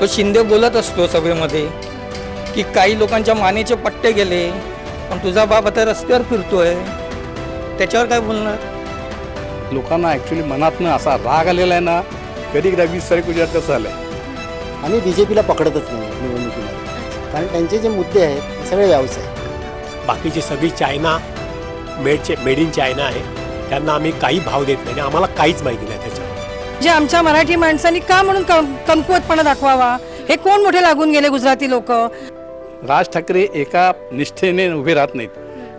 तो शिंदे बोलत असतो सभेमध्ये की काही लोकांच्या मानेचे पट्टे गेले पण तुझा बाप आता रस्त्यावर फिरतोय. त्याच्यावर काय बोलणार? लोकांना ॲक्च्युली मनातनं असा राग आलेला आहे ना कधी एकदा वीस तारीख उद्या कसं आलं आहे आम्ही बी जे पीला पकडतच नाही निवडणुकीमध्ये कारण त्यांचे जे मुद्दे आहेत ते सगळे व्यावसायिक बाकीची सगळी चायना मेडचे मेड इन चायना आहे त्यांना आम्ही काही भाव देत नाही आणि आम्हाला काहीच माहिती नाही त्याच्यावर. जे आमच्या मराठी माणसांनी का म्हणून कम- कमकुवतपणा दाखवावा? हे कोण मोठे लागून गेले गुजराती लोक? राज ठाकरे एका निष्ठेने उभे राहत नाहीत.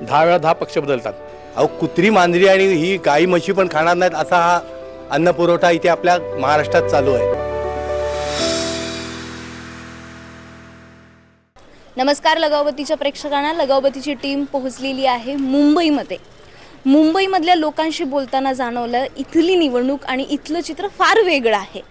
दहा वेळा दहा पक्ष बदलतात. अहो कुत्री मांजरी आणि ही गाई म्हशी पण खाणार नाहीत असा हा अन्न पुरवठा इथे आपल्या महाराष्ट्रात चालू आहे. नमस्कार लगावतीच्या प्रेक्षकांना. लगावतीची टीम पोहोचलेली आहे मुंबईमध्ये. मुंबईमधल्या लोकांशी बोलताना जाणवलं इथली निवडणूक आणि इथलं चित्र फार वेगळं आहे.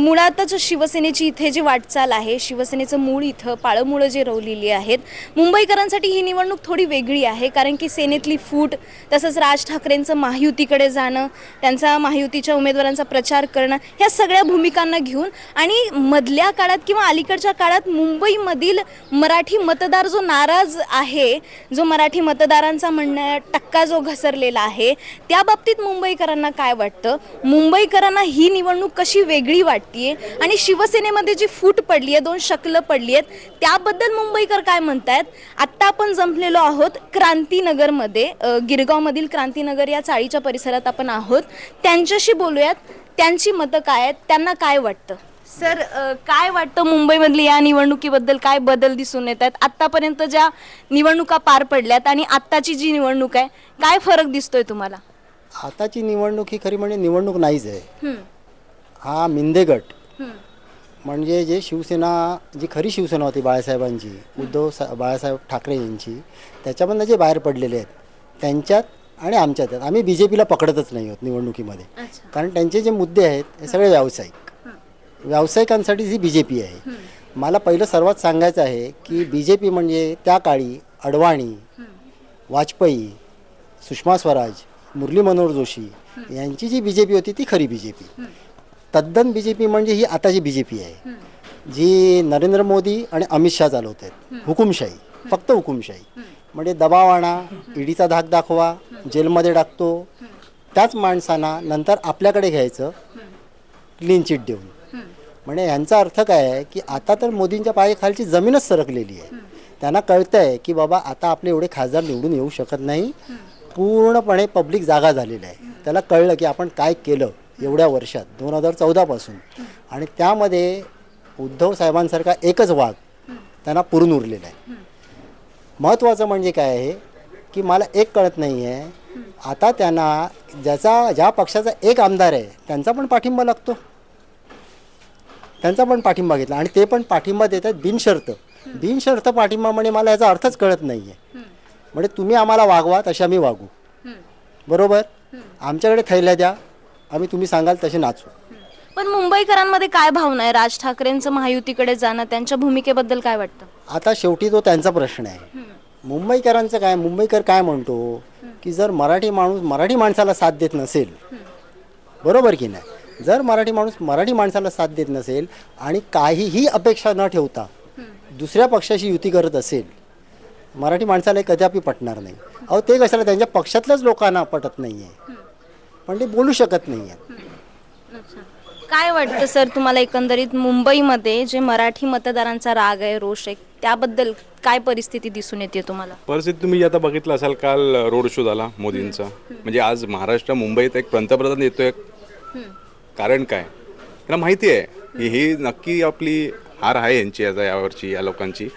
मुळातच शिवसेनेची इथे जी वाटचाल आहे शिवसेनेचं मूळ इथं पाळंमुळं जे रवलेली आहेत मुंबईकरांसाठी ही निवडणूक थोडी वेगळी आहे कारण की सेनेतली फूट तसंच राज ठाकरेंचं महायुतीकडे जाणं त्यांचा महायुतीच्या उमेदवारांचा प्रचार करणं ह्या सगळ्या भूमिकांना घेऊन आणि मधल्या काळात किंवा अलीकडच्या काळात मुंबईमधील मराठी मतदार जो नाराज आहे जो मराठी मतदारांचा म्हणणं टक्का जो घसरलेला आहे. त्या बाबतीत मुंबईकरांना काय वाटतं? मुंबईकरांना ही निवडणूक कशी वेगळी वाटतीये? आणि शिवसेनेमध्ये जी फूट पडली आहे दोन शकलं पडली आहेत त्याबद्दल मुंबईकर काय म्हणतायत? आत्ता आपण जमलेलो आहोत क्रांतीनगरमध्ये. गिरगावमधील क्रांतीनगर या चाळीच्या परिसरात आपण आहोत. त्यांच्याशी बोलूयात. त्यांची मतं काय आहेत? त्यांना काय वाटतं? सर अ, काय वाटतं मुंबईमधली या निवडणुकीबद्दल? काय बदल दिसून येत आहेत? आत्तापर्यंत ज्या निवडणुका पार पडल्यात आणि आत्ताची जी निवडणूक आहे काय फरक दिसतोय तुम्हाला? आताची निवडणूक ही खरी म्हणजे निवडणूक नाहीच आहे. हम्म, हा मिंदे गट हम्म, म्हणजे जे शिवसेना जी खरी शिवसेना होती बाळासाहेबांची उद्धव सा बाळासाहेब ठाकरे यांची त्याच्यामधनं जे बाहेर पडलेले आहेत त्यांच्यात आणि आमच्यात आम्ही बी जे पीला पकडतच नाही आहोत निवडणुकीमध्ये. अच्छा. कारण त्यांचे जे मुद्दे आहेत हे सगळे व्यावसायिक. व्यावसायिकांसाठी ही बी जे पी आहे मला पहिलं सर्वात सांगायचं आहे की बी जे पी म्हणजे त्या काळी अडवाणी वाजपेयी सुषमा स्वराज मुरली मनोहर जोशी यांची जी बी जे पी होती ती खरी B J P तद्दन B J P म्हणजे ही आताची बी जे पी आहे. जी नरेंद्र मोदी आणि अमित शहा चालवत आहेत हुकुमशाही फक्त हुकुमशाही. म्हणजे दबाव आणा ईडीचा धाक दाखवा जेलमध्ये टाकतो. त्याच माणसांना नंतर आपल्याकडे घ्यायचं क्लीन चिट देऊन. म्हणजे यांचा अर्थ काय आहे की आता तर मोदींच्या पायाखालची जमीनच सरकलेली आहे. त्यांना कळतं आहे की बाबा आता आपले एवढे खासदार निवडून येऊ शकत नाही. पूर्णपणे पब्लिक जागा झालेला आहे. त्याला कळलं की आपण काय केलं एवढ्या वर्षात दोन हजार चौदापासून आणि त्यामध्ये उद्धव साहेबांसारखा एकच वाघ त्यांना पुरून उरलेला आहे. महत्त्वाचं म्हणजे काय आहे की मला एक कळत नाही आहे. आता त्यांना ज्याचा ज्या पक्षाचा एक आमदार आहे त्यांचा पण पाठिंबा लागतो. त्यांचा पण पाठिंबा घेतला. आणि ते पण पाठिंबा देतात बिनशर्त. बिनशर्त पाठिंबा म्हणजे मला याचा अर्थच कळत नाही आहे म्हणजे तुम्ही आम्हाला वागवा तसे आम्ही वागू. बरोबर? आमच्याकडे थैल्या द्या आम्ही तुम्ही सांगाल तसे नाचू. पण मुंबईकरांमध्ये काय भावना आहे? राज ठाकरेंचं महायुतीकडे जाणं त्यांच्या भूमिकेबद्दल काय वाटतं? आता शेवटी तो त्यांचा प्रश्न आहे. मुंबईकरांचं काय? मुंबईकर काय म्हणतो की जर मराठी माणूस मराठी माणसाला साथ देत नसेल बरोबर की नाही? जर मराठी माणूस मराठी माणसाला साथ देत नसेल आणि काहीही अपेक्षा न ठेवता दुसऱ्या पक्षाशी युती करत असेल मराठी माणसाला कदापि पटणार नाही. अहो ते कशाला त्यांच्या पक्षातल्याच लोकांना पटत नाही आहे पण ते बोलू शकत नाही आहेत काय वाटतं सर तुम्हाला एकंदरीत मुंबईमध्ये जे मराठी मतदारांचा राग आहे रोष आहे त्याबद्दल काय परिस्थिती दिसून येते तुम्हाला? परिस्थिती तुम्ही आता बघितलं असाल काल रोड शो झाला मोदींचा. म्हणजे आज महाराष्ट्र मुंबईत एक पंतप्रधान येतोय. कारण काय? त्यांना माहिती आहे. की ही नक्की आपली हार आहे यांची आता यावरची या लोकांची.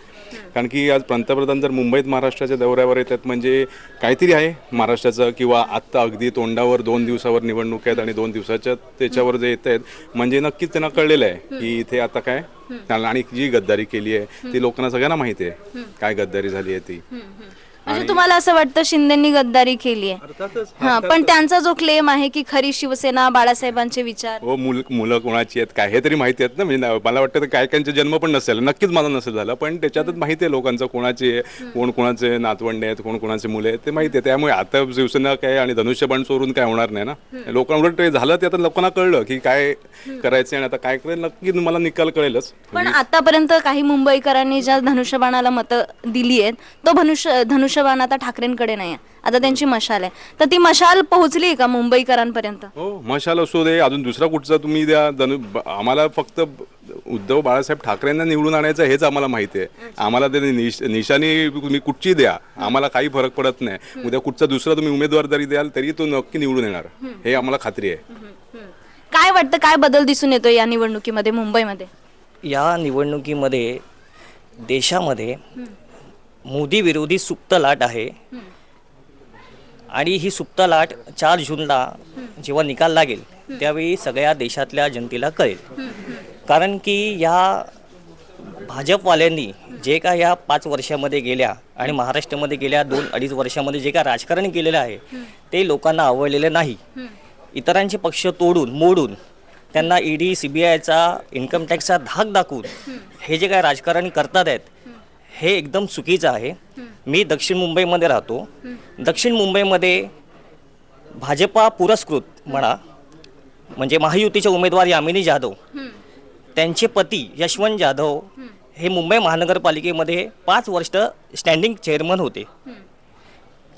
कारण की आज पंतप्रधान जर मुंबईत महाराष्ट्राच्या दौऱ्यावर येतात म्हणजे काहीतरी आहे महाराष्ट्राचं किंवा आत्ता अगदी तोंडावर दोन दिवसावर निवडणूक आहेत आणि दोन दिवसाच्या त्याच्यावर जे येत आहेत म्हणजे नक्कीच त्यांना कळलेलं आहे की इथे आता काय? आणि जी गद्दारी केली आहे ती लोकांना सगळ्यांना माहिती आहे. काय गद्दारी झाली आहे ती? म्हणजे तुम्हाला असं वाटतं शिंदेनी गद्दारी केली आहे? अर्थातच हा पण त्यांचा जो क्लेम आहे की खरी शिवसेना बाळासाहेबांचे विचार. हो मुल मुलं कोणाची आहेत काय हे तरी माहिती आहेत ना. म्हणजे ना- मला वाटतं काय काहींचे जन्म पण नसेल. नक्कीच माझा नसेल झाला पण त्याच्यातच माहिती आहे लोकांचं कोणाचे आहे, कोण कोणाचे नातवंडे आहेत कोण कोणाचे मुले आहेत ते माहिती आहे. त्यामुळे आता शिवसेना काय आणि धनुष्यबाण चोरून काय होणार नाही ना. लोकांना उलट ते झालं ते आता लोकांना कळलं की काय करायचं आणि आता काय करेल नक्की मला निकाल कळेलच. पण आतापर्यंत काही मुंबईकरांनी ज्या धनुष्यबाणाला मतं दिली आहेत तो धनुष्य धनुष्यबाण आता ठाकरेंकडे नाही आहे आता त्यांची मशाल आहे. तर ती मशाल पोहोचली का मुंबईकरांपर्यंत? हो मशाल असू दे अजून दुसरा कुठचा तुम्ही द्या. ब- आम्हाला फक्त उद्धव बाळासाहेब ठाकरेंना निवडून आणायचं हेच आम्हाला माहिती आहे. आम्हाला ते निश निशाणी तुम्ही कुठची द्या. आम्हाला काही फरक पडत नाही. उद्या कुठचा दुसरा तुम्ही उमेदवार जरी द्याल तरी तो नक्की निवडून येणार. हे आम्हाला खात्री आहे. काय वाटतं काय बदल दिसून येतो या निवडणुकीमध्ये मुंबईमध्ये? या निवडणुकीमध्ये देशामध्ये मोदी विरोधी सुप्त लाट आहे. आणि ही सुप्त लाट चार जूनला जेव्हा निकाल लागेल त्यावेळी सगळ्या देशातल्या जनतेला कळेल. कारण की या भाजपवाल्यांनी जे काय या पाच वर्षामध्ये गेल्या आणि महाराष्ट्रामध्ये गेल्या दोन अडीच वर्षामध्ये जे काय राजकारण केलेलं आहे ते लोकांना आवडलेलं नाही. इतरांचे पक्ष तोडून मोडून त्यांना ई ईडी सी बी आयचा इन्कम टॅक्सचा धाक दाखवून हे जे काय राजकारण करतात आहेत हे एकदम चुकीचं आहे. मी दक्षिण मुंबईमध्ये राहतो. दक्षिण मुंबईमध्ये भाजपा पुरस्कृत म्हणा म्हणजे महायुतीचे उमेदवार यामिनी जाधव त्यांचे पती यशवंत जाधव हे मुंबई महानगरपालिकेमध्ये पाच वर्ष स्टँडिंग चेअरमन होते.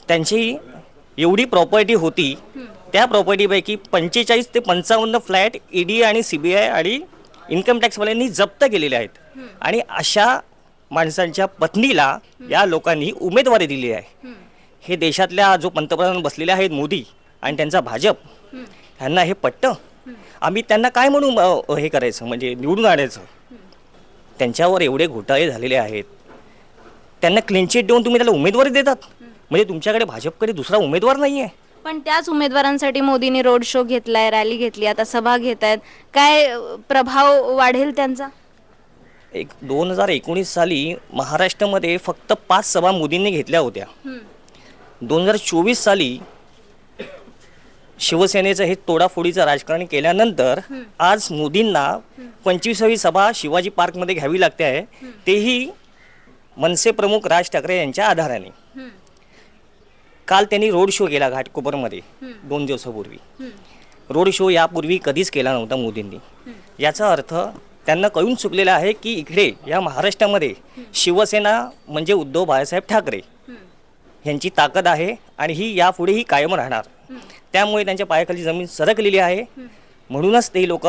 त्यांची एवढी प्रॉपर्टी होती. त्या प्रॉपर्टीपैकी पंचेचाळीस ते पंचावन्न फ्लॅट ईडी आणि सी बी आय आणि इन्कम टॅक्सवाल्यांनी जप्त केलेले आहेत. आणि अशा माणसांच्या पत्नीला या लोकांनी उमेदवारी दिली आहे. हे देशातल्या जो पंतप्रधान बसलेले आहेत मोदी आणि त्यांचा भाजप ह्यांना हे पटतं आम्ही त्यांना काय म्हणून हे करायचं? म्हणजे निवडून आणायचं? त्यांच्यावर एवढे घोटाळे झालेले आहेत. त्यांना क्लीन चिट देऊन तुम्ही त्याला उमेदवारी देतात. म्हणजे तुमच्याकडे भाजपकडे दुसरा उमेदवार नाही आहे पण त्याच उमेदवारांसाठी मोदींनी रोड शो घेतलाय रॅली घेतली आता सभा घेत आहेत काय प्रभाव वाढेल त्यांचा? एक दोन हजार एकोणीस साली महाराष्ट्रामध्ये फक्त पाच सभा मोदींनी घेतल्या होत्या. दोन हजार चोवीस साली शिवसेनेचं हे तोडाफोडीचं राजकारण केल्यानंतर आज मोदींना पंचवीसावी सभा शिवाजी पार्कमध्ये घ्यावी लागते आहे. तेही मनसे प्रमुख राज ठाकरे यांच्या आधाराने. काल त्यांनी रोड शो केला घाटकोपरमध्ये दोन दिवसापूर्वी. रोड शो यापूर्वी कधीच केला नव्हता मोदींनी. याचा अर्थ त्यांना कळून चुकलेलं आहे की इकडे या महाराष्ट्रामध्ये शिवसेना म्हणजे उद्धव बाळासाहेब ठाकरे ह्यांची ताकद आहे आणि ही यापुढेही कायम राहणार. त्यामुळे त्यांच्या पायाखाली जमीन सरकलेली आहे. म्हणूनच ते लोक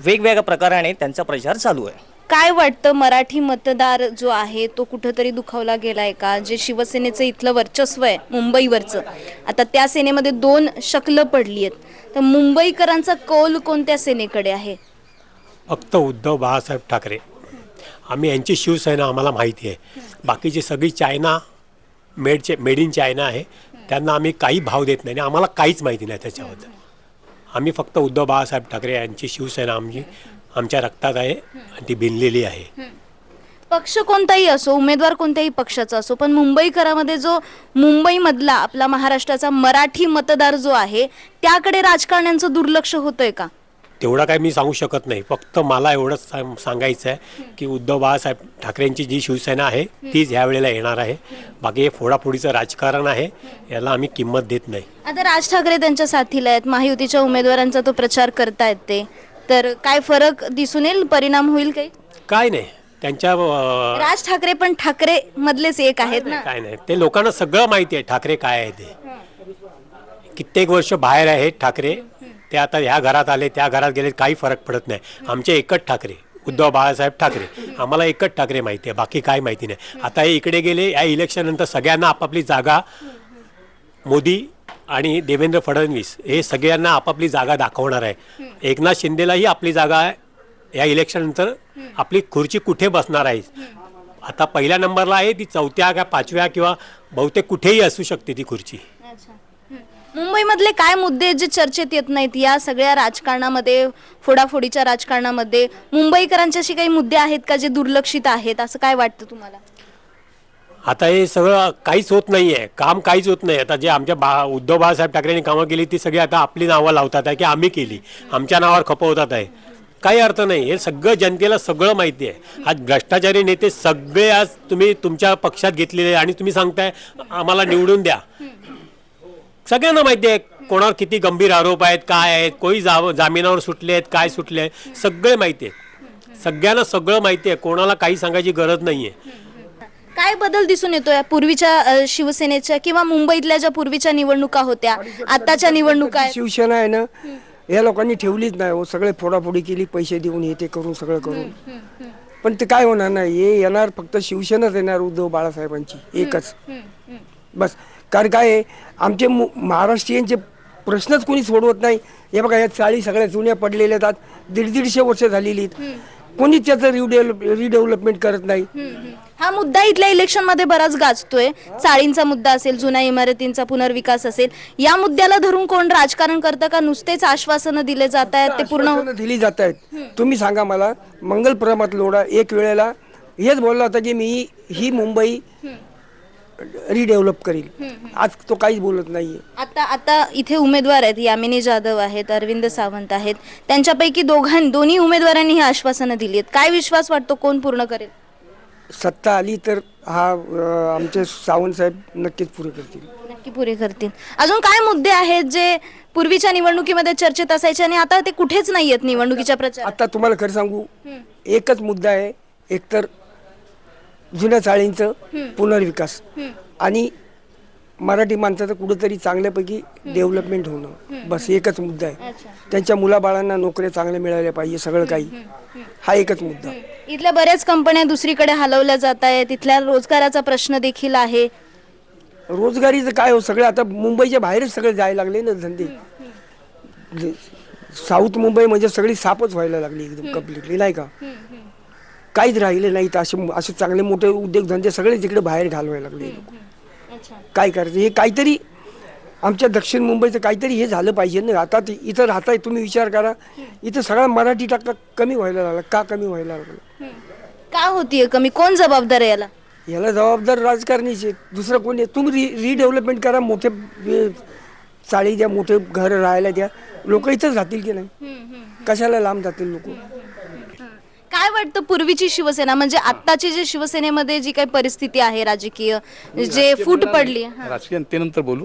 वेगवेगळ्या प्रकाराने त्यांचा प्रचार चालू आहे. काय वाटतं मराठी मतदार जो आहे तो कुठंतरी दुखावला गेलाय का? जे शिवसेनेचं इथलं वर्चस्व आहे मुंबईवरचं. आता त्या सेनेमध्ये दोन शकलं पडली आहेत तर मुंबईकरांचा कौल कोणत्या सेनेकडे आहे? फक्त उद्धव बाळासाहेब ठाकरे. आम्ही यांची शिवसेना आम्हाला माहिती आहे. बाकीची सगळी चायना मेडचे मेड इन चायना आहे. त्यांना आम्ही काही भाव देत नाही आणि आम्हाला काहीच माहिती नाही त्याच्याबद्दल. आम्ही फक्त उद्धव बाळासाहेब ठाकरे यांची शिवसेना आमची आमच्या रक्तात आहे आणि ती भिनलेली आहे. पक्ष कोणताही असो उमेदवार कोणत्याही पक्षाचा असो पण मुंबईकरामध्ये जो मुंबईमधला आपला महाराष्ट्राचा मराठी मतदार जो आहे त्याकडे राजकारण्यांचं दुर्लक्ष होतंय का? तेवढं काय मी सांगू शकत नाही. फक्त मला एवढंच सांग- सांगायचं आहे की उद्धव बाळासाहेब ठाकरेंची जी शिवसेना आहे तीच ह्या वेळेला येणार आहे. बाकी हे फोडाफोडीचं राजकारण आहे याला आम्ही किंमत देत नाही. आता राज ठाकरे त्यांच्या साथीला आहेत. महायुतीच्या उमेदवारांचा तो प्रचार करतायत ते. तर काय फरक दिसून येईल? परिणाम होईल काही? काय नाही. त्यांच्या अं, राज ठाकरे पण ठाकरे मधलेच एक आहेत ना? काय नाही. ते लोकांना सगळं माहिती आहे ठाकरे काय आहे ते. कित्येक वर्ष बाहेर आहेत ठाकरे. ते आता ह्या घरात आले त्या घरात गेले काही फरक पडत नाही. आमचे एकच ठाकरे उद्धव बाळासाहेब ठाकरे. आम्हाला एकच ठाकरे माहिती आहे बाकी काय माहिती नाही. आता हे इकडे गेले या इलेक्शननंतर सगळ्यांना आपापली जागा मोदी आणि देवेंद्र फडणवीस हे सगळ्यांना आपापली जागा दाखवणार आहे. एकनाथ शिंदेलाही आपली जागा या इलेक्शननंतर आपली खुर्ची कुठे बसणार आहे? आता पहिल्या नंबरला आहे ती चौथ्या का पाचव्या किंवा बहुतेक कुठेही असू शकते ती खुर्ची. मुंबईमधले काय मुद्दे आहेत जे चर्चेत येत नाहीत? या सगळ्या राजकारणामध्ये फोडाफोडीच्या राजकारणामध्ये मुंबईकरांचे असे काही मुद्दे आहेत का जे दुर्लक्षित आहेत? असं काय वाटतं तुम्हाला? आता हे सगळं काहीच होत नाही आहे काम काहीच होत नाही. आता जे आमच्या बा उद्धव बाळासाहेब ठाकरेंनी कामं केली ती सगळी आता आपली नावं लावतात आहे की आम्ही केली. आमच्या नावावर खपवतात आहे. काही अर्थ नाही. हे सगळं जनतेला सगळं माहिती आहे. आज भ्रष्टाचारी नेते सगळे आज तुम्ही तुमच्या पक्षात घेतलेले आणि तुम्ही सांगताय आम्हाला निवडून द्या. सगळ्यांना माहिती आहे कोणावर किती गंभीर आरोप आहेत काय आहेत कोणी जा जामिनावर सुटले आहेत काय सुटले आहेत सगळे माहिती आहेत सगळ्यांना सगळं माहिती आहे कोणाला काही सांगायची गरज नाही आहे काय बदल दिसून येतो या पूर्वीच्या शिवसेनेच्या किंवा मुंबईतल्या ज्या पूर्वीच्या निवडणुका होत्या आताच्या निवडणुका आहेत? शिवसेना आहे ना या लोकांनी ठेवलीच नाही हो सगळे फोडाफोडी केली पैसे देऊन हे ते करून सगळं करून. पण ते काय होणार नाही हे येणार फक्त शिवसेनाच येणार उद्धव बाळासाहेबांची एकच. बस. कारण काय आहे, आमचे मु- महाराष्ट्रीयनचे प्रश्नच कोणी सोडवत नाही. हे बघा या चाळी सगळ्या जुन्या पडलेल्या आहेत. दीड दीडशे वर्ष झालेली आहेत. कोणीच त्याचं रिडेव्हलप रिडेव्हलपमेंट करत नाही. हा मुद्दा इथल्या इलेक्शनमध्ये बराच गाजतोय. चाळींचा मुद्दा असेल जुन्या इमारतींचा पुनर्विकास असेल या मुद्द्याला धरून कोण राजकारण करतं का? नुसतेच आश्वासनं दिले जात आहेत ते पूर्ण आश्वासनं दिली जात आहेत. तुम्ही सांगा मला मंगलप्रमात लोढा एक वेळेला हेच बोलला होता की मी ही मुंबई रिडेव्हलप करील. आज तो काहीच बोलत नाहीये. आता आता इथे उमेदवार आहेत यामिनी जाधव आहेत अरविंद सावंत आहेत. त्यांच्यापैकी दोघां दोन्ही उमेदवारांनी ही आश्वासनं दिली आहेत काय विश्वास वाटतो कोण पूर्ण करेल? सत्ता आली तर हा अं, आमचे सावंत साहेब नक्कीच पुरे करतील. नक्की पुरे करतील. अजून काय मुद्दे आहेत जे पूर्वीच्या निवडणुकीमध्ये चर्चेत असायचे आणि आता ते कुठेच नाही आहेत निवडणुकीच्या प्रचार आता तुम्हाला खरं सांगू एकच मुद्दा आहे. एकतर जुन्या चाळींचं पुनर्विकास. आणि मराठी माणसाचं कुठेतरी चांगल्यापैकी डेव्हलपमेंट होणं. बस एकच मुद्दा आहे. त्यांच्या मुलाबाळांना नोकऱ्या चांगल्या मिळाल्या पाहिजे सगळं काही. हा एकच मुद्दा. इथल्या बऱ्याच कंपन्या दुसरीकडे हलवल्या जात आहेत. तिथल्या रोजगाराचा प्रश्न देखील आहे. रोजगारीचं काय हो सगळं आता मुंबईच्या बाहेरच सगळे जायला लागले ना धंदे. साऊथ मुंबई म्हणजे सगळी सापच व्हायला लागली एकदम कम्प्लिटली नाही का? काहीच राहिले नाहीत असे असे चांगले मोठे उद्योगधंदे सगळे तिकडे बाहेर घालवायला लागले काय करायचं? हे काहीतरी आमच्या दक्षिण मुंबईचं काहीतरी हे झालं पाहिजे ना. आता इथं राहताय तुम्ही विचार करा. इथं सगळा मराठी टक्का कमी व्हायला लागला. का कमी व्हायला लागला? का होतीये कमी? कोण जबाबदार आहे याला? याला जबाबदार राजकारणीच दुसरं कोणी आहे? तुम्ही रि रिडेव्हलपमेंट करा मोठे चाळी द्या मोठे घर राहायला द्या. लोक इथंच राहतील की नाही? कशाला लांब जातील लोक? काय वाटतं पूर्वीची शिवसेना? म्हणजे आत्ताची जी शिवसेनेमध्ये जी काही परिस्थिती आहे राजकीय जे फूट पडली हा. राजकीय ते नंतर बोलू.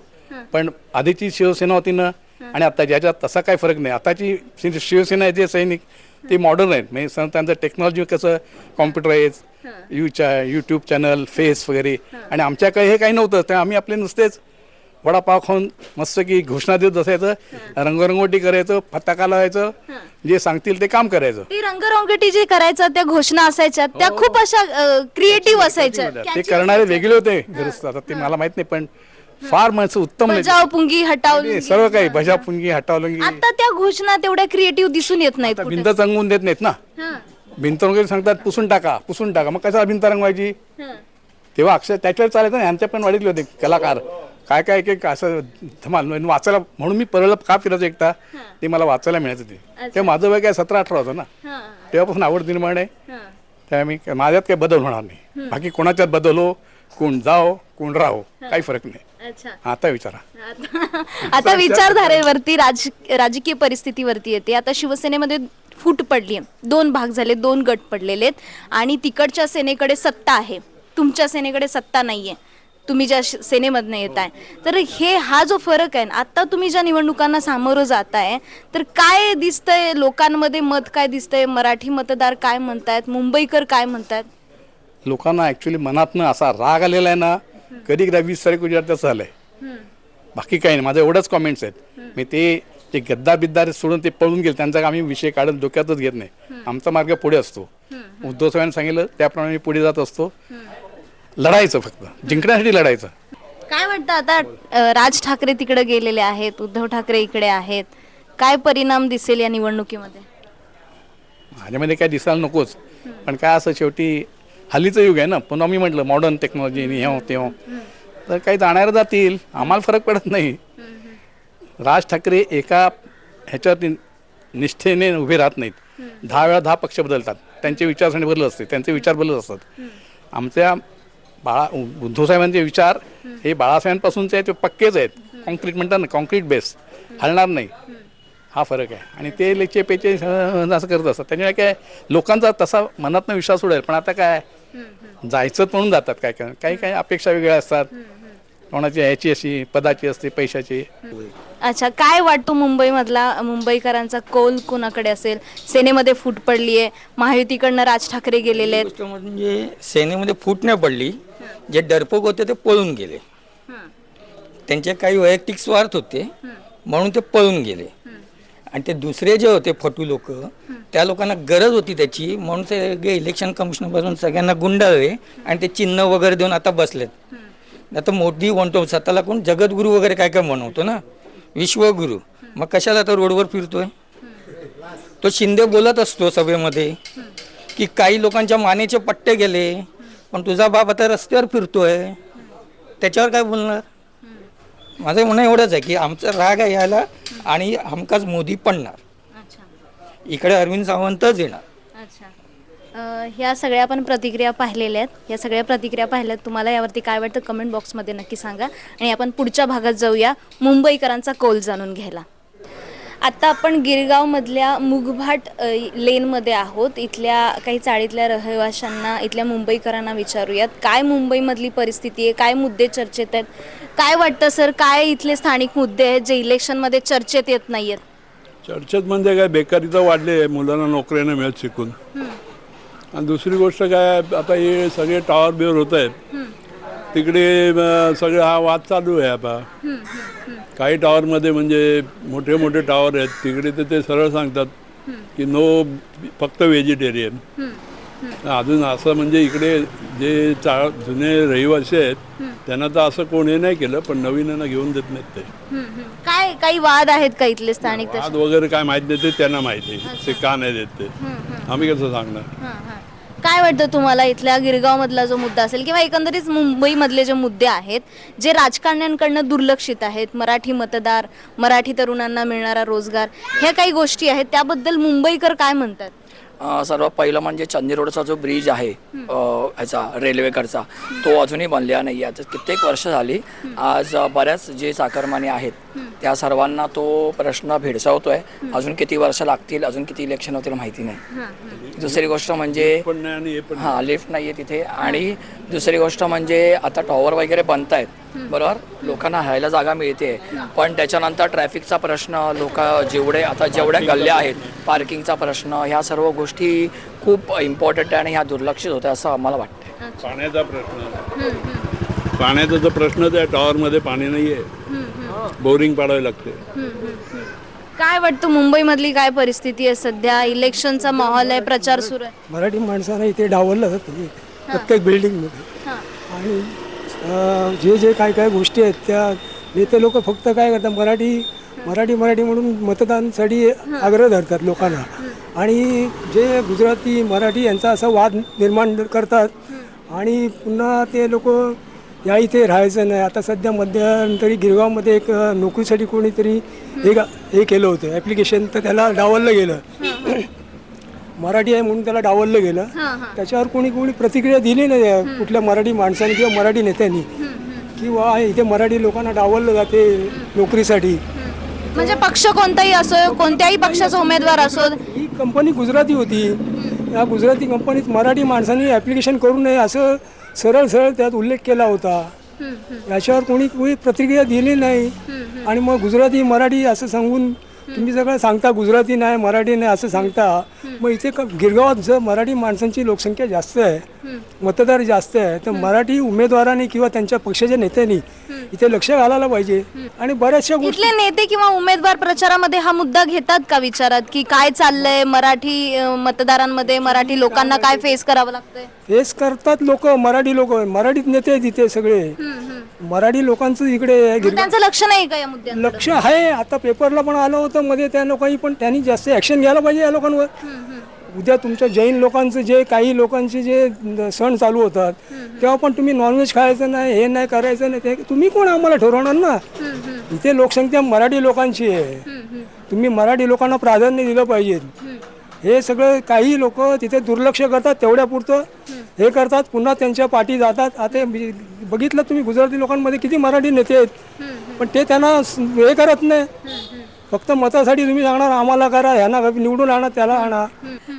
पण आधीची शिवसेना होती ना आणि आता ज्याच्यात तसा काही फरक नाही. आताची शि- शिवसेना आहे जे सैनिक ते मॉडर्न आहेत. म्हणजे सं- त्यांचं टेक्नॉलॉजी कसं कॉम्प्युटराईज यू चा यूट्यूब चॅनल फेस वगैरे. आणि आमच्याकडे हे काही नव्हतं. तर आम्ही आपले नुसतेच वडापाव खाऊन मस्त की घोषणा देत बसायचं रंगरंगोटी करायचं फटाका लावायचं जे सांगतील ते काम करायचं. ती रंगरंगटी जे करायचं त्या घोषणा असायच्या त्या खूप अशा क्रिएटिव्ह असायच्या. ते करणारे वेगळे होते गरज आता ते मला माहीत नाही पण फार माणसं उत्तम बजाव पुंगी हटाव सर्व काही भजा पुंगी हटावलंगी. आता त्या घोषणा तेवढ्या क्रिएटिव्ह दिसून येत नाहीत कुठे. भिंत रंगवून देत नाहीत ना. भिंत वगैरे सांगतात पुसून टाका पुसून टाका. मग कशाला भिंत रंगवायची? तेव्हा अक्षर त्याच्यावर चालायचं ना आमच्या पण वाढीतले होते कलाकार. काय काय एक असं धमाल म्हणजे वाचायला म्हणून मी परळ का फिरायचं एकटा ते मला वाचायला मिळायचं ते. तेव्हा माझं वय काय सतरा अठरा होतं ना. तेव्हापासून आवड निर्माण आहे. त्यामुळे मी काय- माझ्यात काही बदल होणार नाही. बाकी कोणाच्यात बदल कोण जाओ कोण राहो काही फरक नाही. आता विचारा. आता विचारधारेवरती राज राजकीय परिस्थितीवरती येते. आता शिवसेनेमध्ये फूट पडली आहे. दोन भाग झाले दोन गट पडलेले आहेत. आणि तिकडच्या सेनेकडे सत्ता आहे. तुमच्या सेनेकडे सत्ता नाहीये. तुम्ही ज्या सेनेमधनं येत आहे तर हे हा जो फरक आहे ना, आता तुम्ही ज्या निवडणुकांना सामोरं जात आहे तर काय दिसतंय लोकांमध्ये? मत काय दिसतंय? मराठी मतदार काय म्हणतायत? मुंबईकर काय म्हणतायत? लोकांना ऍक्च्युली मनातनं असा राग आलेला आहे ना कधी एकदा वीस तारीख विचारताच झालंय. बाकी काही नाही माझं एवढंच कॉमेंट्स आहेत. मी ते जे गद्दार बिद्दार सोडून ते पळून गेले त्यांचा आम्ही विषय काढून डोक्यातच घेत नाही. आमचा मार्ग पुढे असतो. उद्धव साहेबांनी सांगितलं त्याप्रमाणे मी पुढे जात असतो. लढायचं फक्त. जिंकण्यासाठी लढायचं. काय वाटतं आता अ, राज ठाकरे तिकडे गेलेले आहेत उद्धव ठाकरे इकडे आहेत. काय परिणाम दिसेल या निवडणुकीमध्ये? माझ्यामध्ये काय दिसायला नकोच. पण काय असं शेवटी हल्लीचं युग आहे ना. पुन्हा मी म्हटलं मॉडर्न टेक्नॉलॉजी हे ते तर काही जाणारे जातील. आम्हाला फरक पडत नाही. राज ठाकरे एका ह्याच्यात निष्ठेने उभे राहत नाहीत. दहा वेळा दहा पक्ष बदलतात. त्यांचे विचारसरणी बदलत असते. त्यांचे विचार बदलत असतात. आमच्या बाळा उद्धव साहेबांचे विचार हे बाळासाहेबांपासूनचे आहेत ते पक्केच आहेत. कॉन्क्रीट म्हणतात ना कॉन्क्रीट बेस हलणार नाही. हा फरक आहे. आणि ते लेचे पेचे असं करत असतात. त्याच्यामुळे काय लोकांचा तसा मनातनं विश्वास उडेल पण आता काय जायचं म्हणून जातात काय काय काही काही अपेक्षा वेगळ्या असतात. कोणाची ह्याची अशी पदाची असते पैशाची. अच्छा काय वाटतो मुंबईमधला मुंबईकरांचा कौल कुणाकडे असेल? सेनेमध्ये फूट पडली आहे महायुतीकडनं राज ठाकरे गेलेले आहेत. म्हणजे सेनेमध्ये फूट नाही पडली. जे डरपोक होते ते पळून गेले. त्यांचे काही वैयक्तिक स्वार्थ होते म्हणून ते पळून गेले. आणि ते दुसरे जे होते फटू लोक त्या लोकांना गरज होती त्याची म्हणून सगळे इलेक्शन कमिशनपासून सगळ्यांना गुंडाळले आणि ते चिन्ह वगैरे देऊन आता बसलेत. आता मोदी म्हणतो स्वतःला कोण जगद्गुरू वगैरे काय काय म्हणवतो ना? विश्वगुरू. मग कशाला आता रोडवर फिरतोय? तो शिंदे बोलत असतो सभेमध्ये की काही लोकांच्या मानेचे पट्टे गेले पण तुझा बाप आता रस्त्यावर फिरतोय त्याच्यावर काय बोलणार? माझं म्हणणं एवढंच आहे की आमचा राग आहे यायला आणि हमखास मोदी पडणार इकडे अरविंद सावंतच येणार. अच्छा. अ, ह्या सगळ्या आपण प्रतिक्रिया पाहिलेल्या आहेत. या सगळ्या प्रतिक्रिया पाहिल्यात. तुम्हाला यावरती काय वाटतं? कमेंट बॉक्समध्ये नक्की सांगा. आणि आपण पुढच्या भागात जाऊया. मुंबईकरांचा कौल जाणून घ्यायला. आत्ता आपण गिरगावमधल्या मुगभाट लेनमध्ये आहोत. इथल्या काही चाळीतल्या रहिवाशांना इथल्या मुंबईकरांना विचारूयात. काय मुंबईमधली परिस्थिती आहे? काय मुद्दे चर्चेत आहेत? काय वाटतं सर? काय इथले स्थानिक मुद्दे आहेत जे इलेक्शनमध्ये चर्चेत येत नाही आहेत चर्चेत म्हणजे काय? बेकारीचं वाढले आहे. मुलांना नोकऱ्या नाही मिळत शिकून. आणि दुसरी गोष्ट काय? आता हे सगळे टॉवर बिवर होत आहेत. तिकडे सगळे हा वाद चालू आहे आता. काही टॉवरमध्ये म्हणजे मोठे मोठे टॉवर आहेत. तिकडे तर ते सरळ सांगतात की नो फक्त व्हेजिटेरियन. अजून असं म्हणजे इकडे जे चा जुने रहिवासी आहेत त्यांना तर असं कोण नाही केलं पण नवीनांना घेऊन देत नाहीत ते. काय काही वाद आहेत का इथले स्थानिक? वाद वगैरे काय माहीत नाही ते त्यांना माहिती आहे. ते का नाही देत ते? आम्ही कसं सांगणार. काय वाटतं तुम्हाला इथल्या गिरगाव मधला जो मुद्दा असेल किंवा एकंदरीत मुंबईमधले जे मुद्दे आहेत जे राजकारण्यांकडनं दुर्लक्षित आहेत मराठी मतदार मराठी तरुणांना मिळणारा रोजगार ह्या काही गोष्टी आहेत त्याबद्दल मुंबईकर काय म्हणतात? सर्वात पहिलं म्हणजे चंदी रोडचा जो ब्रिज आहे अ, ह्याचा रेल्वेकडचा तो अजूनही बनलेला नाही आहे. कित्येक वर्ष झाली आज बऱ्याच जे चाकरमाने आहेत त्या सर्वांना तो प्रश्न भेडसावतोय. अजून किती वर्ष लागतील अजून किती इलेक्शन होतील माहिती नाही. दुसरी गोष्ट म्हणजे हे हां लिफ्ट नाही आहे तिथे. आणि दुसरी गोष्ट म्हणजे आता टॉवर वगैरे बनत आहेत बरोबर? लोकांना राहायला जागा मिळते. पण त्याच्यानंतर ट्रॅफिकचा प्रश्न लोक जेवढे आता जेवढ्या गल्ल्या आहेत पार्किंगचा प्रश्न ह्या सर्व गोष्टी खूप इम्पॉर्टंट आहे आणि ह्या दुर्लक्षित होत्या असं आम्हाला वाटतं पाण्याचा प्रश्न. पाण्याचा जो प्रश्न त्या टॉवरमध्ये पाणी नाही आहे बोरिंग पाडावी लागते. काय वाटतं मुंबईमधली काय परिस्थिती आहे सध्या? इलेक्शनचा माहोल आहे प्रचार सुरू आहे. मराठी माणसांना इथे डावललं जातं प्रत्येक बिल्डिंगमध्ये आणि अं, जे जे काय काय गोष्टी आहेत त्या नेते लोक फक्त काय करतात मराठी मराठी मराठी म्हणून मतदानासाठी आग्रह धरतात लोकांना. आणि जे गुजराती मराठी यांचा असा वाद निर्माण करतात आणि पुन्हा ते लोक या इथे राहायचं नाही. आता सध्या मध्यंतरी गिरगावमध्ये एक नोकरीसाठी कोणीतरी हे गा- हे केलं होतं. ॲप्लिकेशन तर त्याला डावललं गेलं. मराठी आहे म्हणून त्याला डावललं गेलं. त्याच्यावर कोणी कोणी प्रतिक्रिया दिली नाही कुठल्या मराठी माणसाने किंवा मराठी नेत्यांनी. किंवा इथे मराठी लोकांना डावललं जाते नोकरीसाठी. म्हणजे पक्ष कोणताही असो कोणत्याही पक्षाचा उमेदवार असो. ही कंपनी गुजराती होती. या गुजराती कंपनीत मराठी माणसांनी ॲप्लिकेशन करू नये असं सरळ सरळ त्यात उल्लेख केला होता. याच्यावर कोणी कोणी प्रतिक्रिया दिली नाही. आणि मग गुजराती मराठी असं सांगून तुम्ही सगळं सांगता गुजराती नाही मराठी नाही असं सांगता. मग इथे गिरगावात जर मराठी माणसांची लोकसंख्या जास्त आहे मतदार जास्त आहे तर मराठी उमेदवारांनी किंवा त्यांच्या पक्षाच्या नेत्यांनी इथे लक्ष घालायला पाहिजे. आणि बऱ्याचशा गोष्टी इथले नेते किंवा उमेदवार प्रचारामध्ये हा मुद्दा घेतात का विचारात की काय चाललंय मराठी अं, मतदारांमध्ये मराठी लोकांना काय फेस करावं लागतंय? हेच करतात लोक मराठी लोक मराठीत नेते आहेत इथे सगळे. मराठी लोकांचं इकडे मग त्यांचं लक्ष नाही का या मुद्द्यात लक्ष आहे. आता पेपरला पण आलं होतं मध्ये त्या लोकांनी पण त्यांनी जास्त ऍक्शन घ्यायला पाहिजे या लोकांवर. उद्या तुमच्या जैन लोकांचं जे काही लोकांचे जे सण चालू होतात तेव्हा पण तुम्ही नॉनव्हेज खायचं नाही हे नाही करायचं नाही ते तुम्ही कोण आम्हाला ठरवणार ना? इथे लोकसंख्या मराठी लोकांची आहे. तुम्ही मराठी लोकांना प्राधान्य दिलं पाहिजे. हे सगळं काही लोक तिथे दुर्लक्ष करतात तेवढ्या पुरतं. हे करतात पुन्हा त्यांच्या पाठी जातात. आता बघितलं तुम्ही गुजराती लोकांमध्ये किती मराठी नेते आहेत. पण ते त्यांना हे करत नाही. फक्त मतासाठी तुम्ही सांगणार आम्हाला करा ह्यांना निवडून आणा त्याला आणा.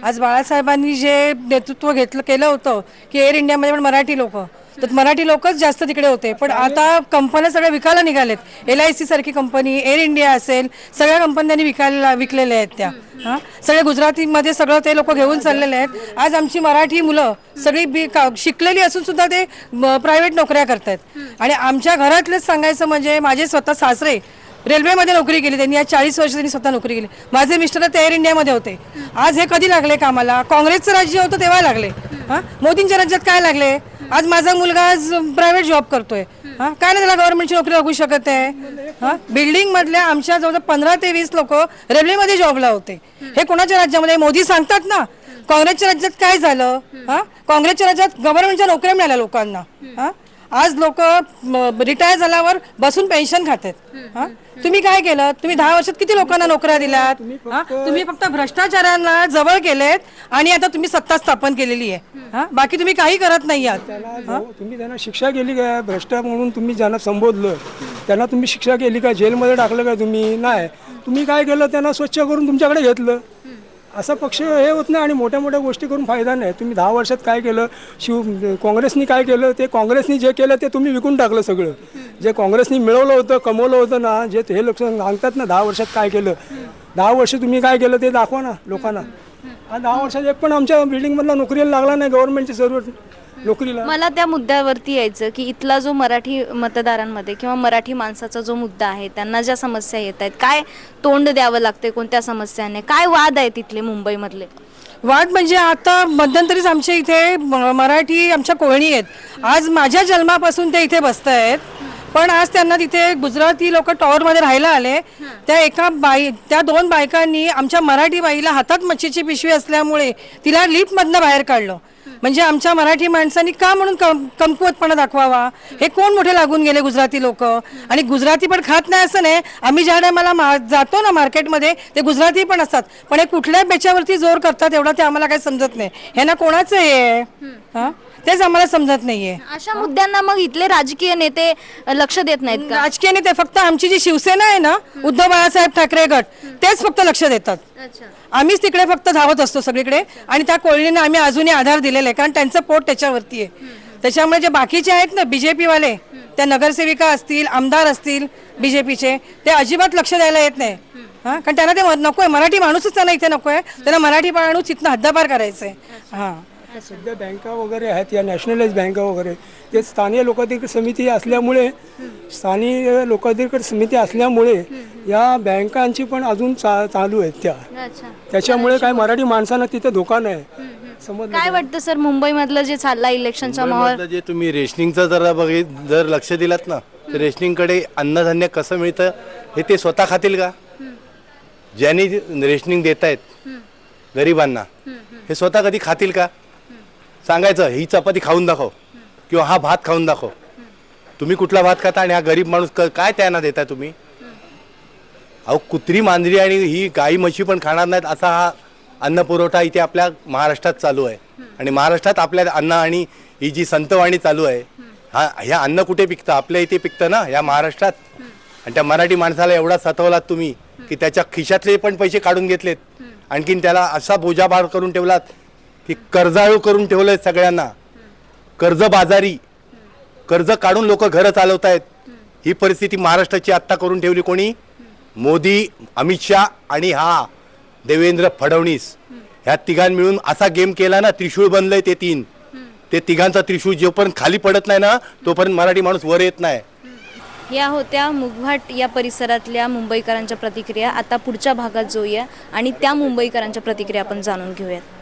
आज बाळासाहेबांनी जे नेतृत्व घेतलं केलं होतं की एअर इंडियामध्ये पण मराठी लोक. तर मराठी लोकच जास्त तिकडे होते. पण आता कंपन्या सगळ्या विकायला निघालेत. एल आय सी सारखी कंपनी एअर इंडिया असेल सगळ्या कंपन्यांनी विकायला विकलेल्या आहेत त्या. हां? सगळे गुजरातीमध्ये सगळं ते लोक घेऊन चाललेले आहेत. आज आमची मराठी मुलं सगळी बी का शिकलेली असून सुद्धा ते प्रायव्हेट नोकऱ्या करतायत. आणि आमच्या घरातलेच सांगायचं म्हणजे माझे स्वतः सासरे रेल्वेमध्ये नोकरी केली त्यांनी आज चाळीस वर्ष त्यांनी स्वतः नोकरी केली. माझे मिस्टर ते एअर इंडियामध्ये होते. आज हे कधी लागले कामाला? काँग्रेसचं राज्य होतं तेव्हा लागले. हां? मोदींच्या राज्यात काय लागले? आज माझा मुलगा आज प्रायव्हेट जॉब करतोय. हां? काय नाही त्याला गव्हर्नमेंटची नोकरी लागू शकत आहे. हां? बिल्डिंग मधल्या आमच्या जवळजवळ पंधरा ते वीस लोक रेल्वेमध्ये जॉबला होते. हे कोणाच्या राज्यामध्ये? मोदी सांगतात ना. काँग्रेसच्या राज्यात काय झालं? हां? काँग्रेसच्या राज्यात गव्हर्नमेंटच्या नोकऱ्या मिळाल्या लोकांना. हां? आज लोक रिटायर झाल्यावर बसून पेन्शन खातात. हां? तुम्ही काय केलं? तुम्ही दहा वर्षात किती लोकांना नोकऱ्या दिल्यात? हां? तुम्ही फक्त भ्रष्टाचारांना जवळ केलेत आणि आता तुम्ही सत्ता स्थापन केलेली आहे. हां? बाकी तुम्ही काही करत नाही आहात. तुम्ही त्यांना शिक्षा केली का भ्रष्ट म्हणून तुम्ही ज्यांना संबोधलं त्यांना तुम्ही शिक्षा केली का जेलमध्ये टाकलं का तुम्ही? नाही. तुम्ही काय केलं? त्यांना स्वच्छ करून तुमच्याकडे घेतलं. असा पक्ष हे होत नाही आणि मोठ्या मोठ्या गोष्टी करून फायदा नाही. तुम्ही दहा वर्षात काय केलं? शिव काँग्रेसनी काय केलं? ते काँग्रेसनी जे केलं ते तुम्ही विकून टाकलं सगळं. जे काँग्रेसनी मिळवलं होतं कमवलं होतं ना जे हे लोक सांगतात ना दहा वर्षात काय केलं? दहा वर्ष तुम्ही काय केलं ते दाखवा ना लोकांना. दहा वर्षात एक पण आमच्या बिल्डिंगमधला नोकरीला लागला नाही गव्हर्नमेंटची सर्व नोकरीला? मला त्या मुद्द्यावरती यायचं की इथला जो मराठी मतदारांमध्ये किंवा मराठी माणसाचा जो मुद्दा आहे त्यांना ज्या समस्या येत आहेत काय तोंड द्यावं लागते कोणत्या समस्यांनी? काय वाद आहेत तिथले मुंबईमधले? वाद म्हणजे आता मध्यंतरीच आमच्या इथे म- मराठी आमच्या कोळणी आहेत. आज माझ्या जन्मापासून ते इथे बसत आहेत. पण आज त्यांना तिथे गुजराती लोक टॉवरमध्ये राहायला आले. त्या एका बाई त्या दोन बायकांनी आमच्या मराठी बाईला हातात मच्छीची पिशवी असल्यामुळे तिला लिफ्टमधनं बाहेर काढलं. म्हणजे आमच्या मराठी माणसांनी का म्हणून कम कमकुवतपणा दाखवावा? हे कोण मोठे लागून गेले गुजराती लोक? आणि गुजराती पण खात नाही असं नाही. आम्ही ज्या टायमाला मा जातो ना मार्केटमध्ये ते गुजराती पण असतात. पण हे कुठल्या बेच्यावरती जोर करतात एवढा ते आम्हाला काही समजत नाही. कोणाचं हे? आहे हां? तेच आम्हाला समजत नाहीये. अशा मुद्द्यांना मग इथले राजकीय नेते लक्ष देत नाहीत का? राजकीय नेते फक्त आमची जी शिवसेना आहे ना उद्धव बाळासाहेब ठाकरे गट तेच फक्त लक्ष देतात. आम्हीच तिकडे फक्त धावत असतो सगळीकडे आणि त्या कोळींना आम्ही अजूनही आधार दिलेला आहे कारण त्यांचं पोट त्याच्यावरती आहे. त्याच्यामुळे जे बाकीचे आहेत ना बीजेपी वाले त्या नगरसेविका असतील आमदार असतील बीजेपीचे ते अजिबात लक्ष द्यायला येत नाही. हां कारण त्यांना ते नको आहे मराठी माणूसच त्यांना इथे नको आहे त्यांना मराठी माणूस इथनं हद्दपार करायचं आहे हां. सध्या बँका वगैरे आहेत या नॅशनलाइज बँका वगैरे ते स्थानीय लोकाधिकार समिती असल्यामुळे स्थानिक लोकाधिकार समिती असल्यामुळे या बँकांची पण अजून चा चालू आहेत त्या. अच्छा. त्याच्यामुळे काय मराठी माणसांना तिथे धोका नाही. समजलं काय वाटतं सर मुंबईमधलं जे चाललंय इलेक्शनचा माहोल? मुंबईमधलं जे तुम्ही रेशनिंगचं जर बघित जर लक्ष दिलात ना तर रेशनिंगकडे अन्नधान्य कसं मिळतं हे ते स्वतः खातील का? ज्यांनी रेशनिंग देत आहेत गरिबांना हे स्वतः कधी खातील का? सांगायचं ही चपाती खाऊन दाखव किंवा हा भात खाऊन दाखव. तुम्ही कुठला भात खाता आणि हा गरीब माणूस क- काय त्यांना देताय तुम्ही? अहो कुत्री मांजरी आणि ही गाई म्हशी पण खाणार नाहीत असा हा अन्न पुरवठा इथे आपल्या महाराष्ट्रात चालू आहे. आणि महाराष्ट्रात आपल्या अन्न आणि ही जी संतवाणी चालू आहे हा ह्या अन्न कुठे पिकतं? आपल्या इथे पिकतं ना या महाराष्ट्रात? आणि त्या मराठी माणसाला एवढा सतवलात तुम्ही की त्याच्या खिशातले पण पैसे काढून घेतलेत. आणखीन त्याला असा बोजाभार करून ठेवलात की कर्जाळू करून ठेवलंय सगळ्यांना. कर्जबाजारी कर्ज काढून लोक घरं चालवत आहेत ही परिस्थिती महाराष्ट्राची आत्ता करून ठेवली कोणी? मोदी अमित शहा आणि हा देवेंद्र फडणवीस. ह्या तिघां मिळून असा गेम केला ना त्रिशूळ बनलंय ते तीन. ते तिघांचा त्रिशूळ जोपर्यंत खाली पडत नाही ना तोपर्यंत मराठी माणूस वर येत नाही. या होत्या मुघवाट या परिसरातल्या मुंबईकरांच्या प्रतिक्रिया. आता पुढच्या भागात जाऊया आणि त्या मुंबईकरांच्या प्रतिक्रिया आपण जाणून घेऊयात.